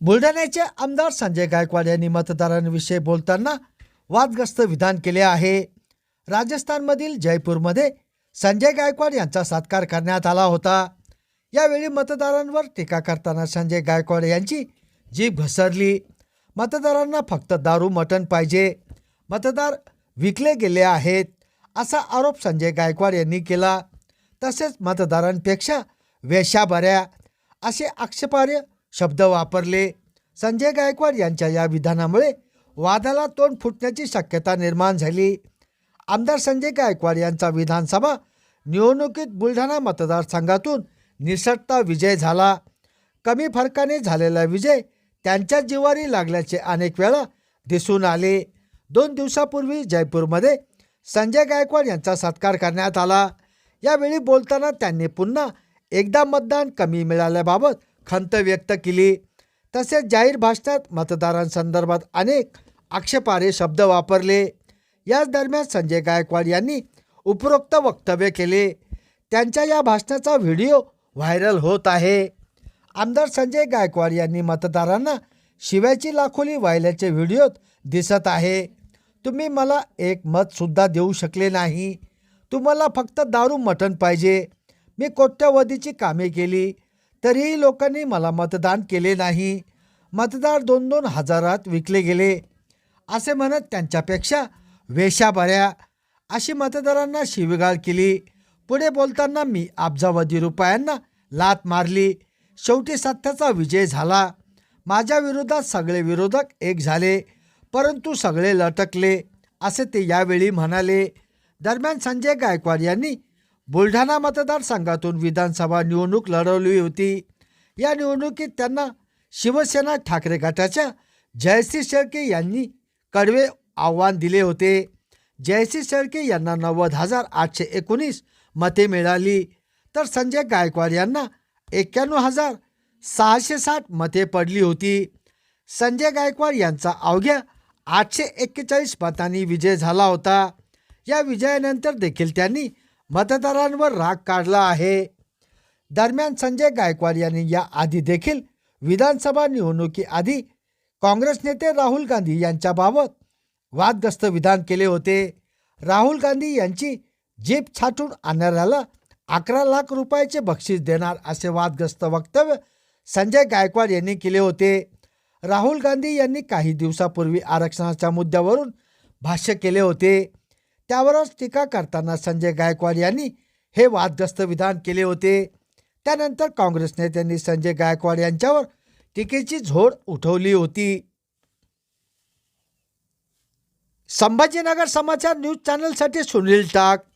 बुलढाण्याचे आमदार संजय गायकवाड यांनी मतदारांविषयी बोलताना वादग्रस्त विधान केले आहे. राजस्थानमधील जयपूरमध्ये संजय गायकवाड यांचा सत्कार करण्यात आला होता. यावेळी मतदारांवर टीका करताना संजय गायकवाड यांची जीभ घसरली. मतदारांना फक्त दारू मटण पाहिजे. मतदार विकले गेले आहेत असा आरोप संजय गायकवाड यांनी केला. तसेच मतदारांपेक्षा वेशा बऱ्या असे आक्षेपार्ह शब्द वापरले. संजय गायकवाड यांच्या या विधानामुळे वादाला तोंड फुटण्याची शक्यता निर्माण झाली. आमदार संजय गायकवाड यांचा विधानसभा निवडणुकीत बुलढाणा मतदारसंघातून निसटता विजय झाला. कमी फरकाने झालेला विजय त्यांच्या जिवारी लागल्याचे अनेक वेळा दिसून आले. दोन दिवसापूर्वी जयपूरमध्ये संजय गायकवाड यांचा सत्कार करण्यात आला. यावेळी बोलताना त्यांनी पुन्हा एकदा मतदान कमी मिळाल्याबाबत खंत व्यक्त केली. तसेच जाहीर भाषणात मतदारांसंदर्भात अनेक आक्षेपारे शब्द वापरले. याच दरम्यान संजय गायकवाड यांनी उपरोक्त वक्तव्य केले. त्यांच्या या भाषणाचा व्हिडिओ व्हायरल होत आहे. आमदार संजय गायकवाड यांनी मतदारांना शिव्याची लाखोली वाहिल्याचे व्हिडिओत दिसत आहे. तुम्ही मला एक मतसुद्धा देऊ शकले नाही. तुम्हाला फक्त दारू मटण पाहिजे. मी कोट्यवधीची कामे केली. तरीही लोकांनी मला मतदान केले नाही. मतदार दोन दोन हजारात विकले गेले. असे म्हणत त्यांच्यापेक्षा वेशा बऱ्या अशी मतदारांना शिवीगाळ केली. पुढे बोलताना मी अब्जावधी रुपयांना लात मारली. शेवटी सत्याचा विजय झाला. माझ्या विरोधात सगळे विरोधक एक झाले. परंतु सगळे लटकले असे ते यावेळी म्हणाले. दरम्यान संजय गायकवाड यांनी बुलढाणा मतदारसंघातून विधानसभा निवडणूक लढवली होती. या निवडणुकीत त्यांना शिवसेना ठाकरे गटाच्या जयश्री शेळके यांनी कडवे आव्हान दिले होते. जयश्री शेळके यांना नव्वद हजार आठशे एकोणीस मते मिळाली. तर संजय गायकवाड यांना एक्क्याण्णव हजार सहाशे साठ मते पडली होती. संजय गायकवाड यांचा अवघ्या आठशे एक्केचाळीस मतांनी विजय झाला होता. या विजयानंतर देखील त्यांनी मतदारांवर राग काढला आहे. दरम्यान संजय गायकवाड यांनी या आधी देखील विधानसभा निवडणुकीआधी काँग्रेस नेते राहुल गांधी यांच्याबाबत वादग्रस्त विधान केले होते. राहुल गांधी यांची जीप छाटून आणणाऱ्याला अकरा लाख रुपयाचे बक्षीस देणार असे वादग्रस्त वक्तव्य संजय गायकवाड यांनी केले होते. राहुल गांधी यांनी काही दिवसापूर्वी आरक्षणाच्या मुद्द्यावरून भाष्य केले होते. त्यावरच टीका करताना संजय गायकवाड यांनी हे वादग्रस्त विधान केले होते. त्यानंतर काँग्रेस नेत्यांनी संजय गायकवाड यांच्यावर टीकेची झोड उठवली होती. संभाजीनगर समाचार न्यूज चॅनलसाठी सुनील टाक.